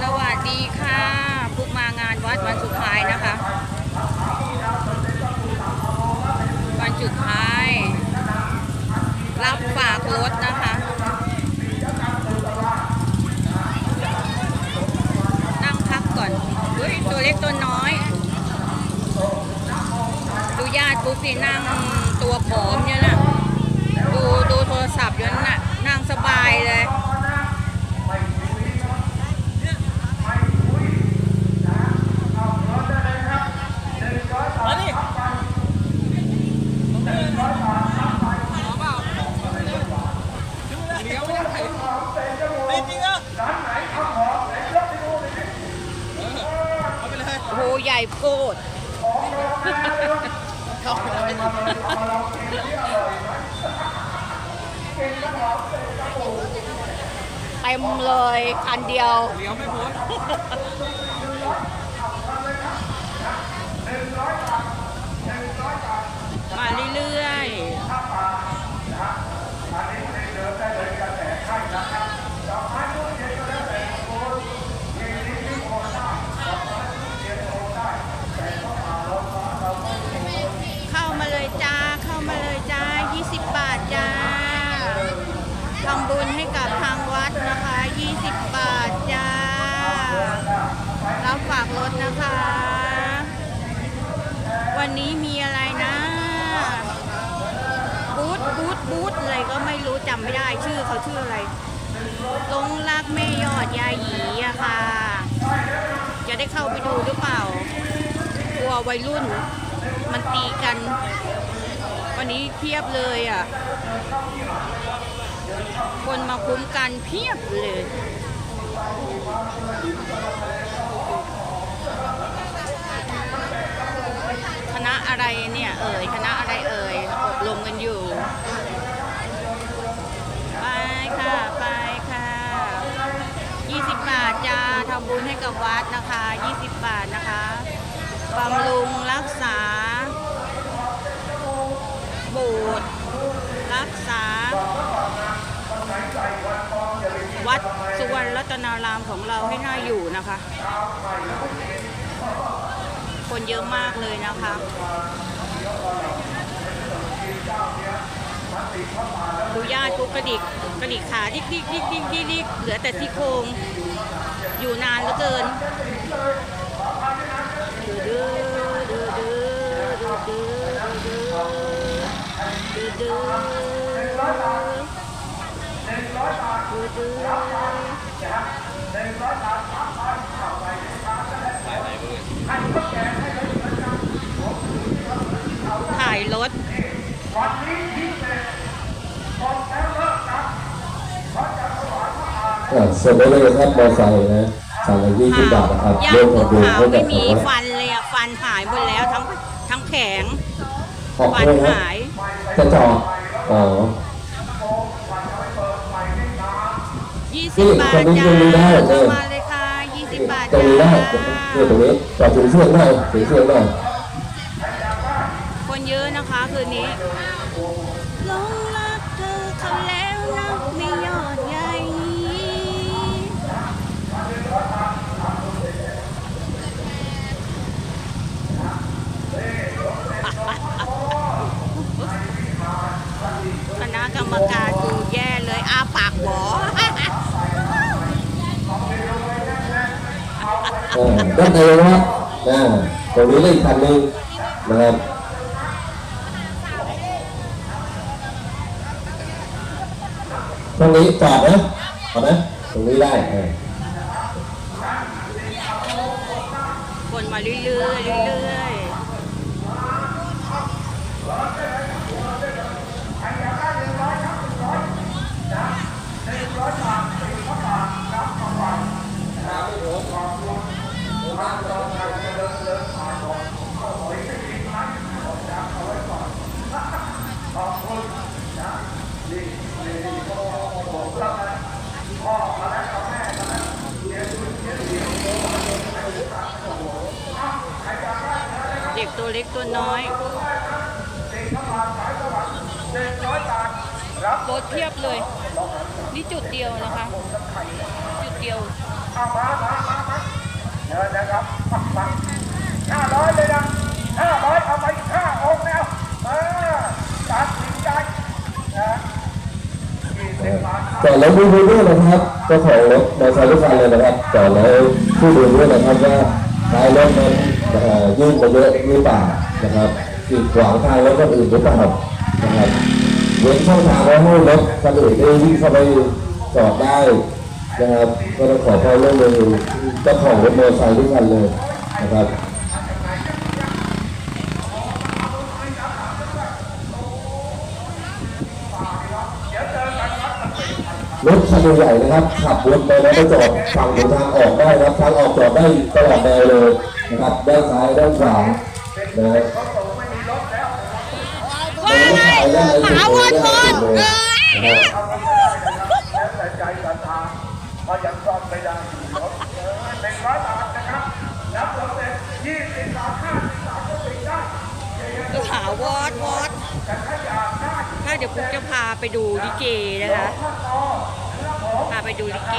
สวัสดีค่ะพุกมางานวัดวันสุดท้ายนะคะ วันสุดท้าย รับฝากรถนะคะนั่งพักก่อนเฮ้ยตัวเล็กตัวน้อย ดูญาติปุ๊บสินั่งตัวผอมเนี่ยนะดูดูโทรศัพท์อยู่นั่นน่ะนั่งสบายเลย มาดิเลี้ยวไม่ได้ไม่จริงอะเอาไปเลย โห ใหญ่โกดเข้าไปเลยเต็มเลยคันเดียวเลี้ยวไม่พ้นมาเรื่อยๆ เข้ามาเลยจ้า เข้ามาเลยจ้า 20 บาทจ้า ทำบุญให้กับทางวัดนะคะ 20 บาทจ้า รับฝากรถนะคะ วันนี้มีอะไรนะ บูธบูธบูธอะไรก็ไม่รู้จำไม่ได้ชื่อเขาชื่ออะไรลงรักแม่ยอดยาหยีอะค่ะ จะได้เข้าไปดูหรือเปล่ากลัววัยรุ่น มันตีกัน วันนี้เพียบเลยอะคนมาคุ้มกันเพียบเลยคณะอะไรเนี่ยเอ่ยคณะอะไรเอ่ยอบรมกันอยู่ ไปค่ะไปค่ะ 20 บาทจ้าทำบุญให้ กับวัดนะคะ 20 บาทนะคะบำรุงรักษาโบสถ์รักษา วัดสุวรรณรัตนารามของเราให้น่าอยู่นะคะ คนเยอะมากเลยนะคะ ดูญาติปุ๊บกระดิกกระดิกขาดิกดิกดิกดิกดิกดิกเหลือแต่ที่โครงอยู่นานเหลือเกินดื้อดื้อดื้อดื้อดื้อดื้อดื้อดื้อดื้อดื้อดื้อถ่ายรถ อ่าส่วนได้เลยครับมอไซค์นะสั่งละยี่สิบบาทนะครับย่าเรื่องภูของดูขาวเขาจะไม่ขมีอว่าฟันเลยอะฟันหายหมดแล้วทั้งทั้งแขงขอบฟันคุณครับหายจะจอดอ๋อ20บาทตรงนี้จ้าตรงนี้ได้เลยเข้ามาเลยค่ะ20บาทตรงจ้านี้ได้เนี่ยตรงนี้จอดถึงเชือกหน่อยถึงเชือกหน่อยคนเยอะนะคะคืนนี้หลงรักเธอเขาแล้วนะไม่ยอดใหญ่คณะ กรรมการดูแย่เลยอาปากหวออ่าด้านในนะครับอ่าตรงนี้เลขคันหนึ่งนะครับตรงนี้จอดนะจอดนะตรงนี้ได้คนมาเรื่อยๆเรื่อยๆ เด็กตัวเล็กตัวน้อย รถเทียบเลย นี่จุดเดียวนะคะ จุดเดียวเอามามามามาเดินนะครับปักปักห้าร้อยเลยนะห้าร้อยเอาไปอีกห้าองค์แล้วเออตัดสินใจนะยี่สิบบาทจอดแล้วดูดูด้วยนะครับเจ้าของรถมอเตอร์ไซค์ทุกคันเลยนะครับจอดแล้วผู้ดูด้วยนะครับว่าท้ายรถนั้นเอ่อยื่นไปเยอะหรือเปล่านะครับกีดขวางทางรถคนอื่นหรือเปล่านะครับ เว้นช่องทางไว้ให้รถคันอื่นได้วิ่งเข้าไปจอดได้นะครับก็ต้องขอความร่วมมือเจ้าของรถมอเตอร์ไซค์ทุกคันเลยนะครับรถคันใหญ่นะครับ ขับวนไปแล้วก็จอดฝั่งตรงทางออกได้นะครับทางออกจอดได้ตลอดแนวเลยนะครับด้านซ้ายด้านขวานะครับ ว้ายหมาวนวนเอ้ย นะครับ แล้วแต่ ใจศรัทธาพอยังซ่อมไม่ได้หนึ่งร้อยบาทนะครับรับรถเสร็จยี่สิบบาทห้าสิบบาทก็ติดได้ก็หาวอดวอดถ้าเดี๋ยวปุ๊กจะพาไปดูลิเกนะคะ พาไปดูลิเก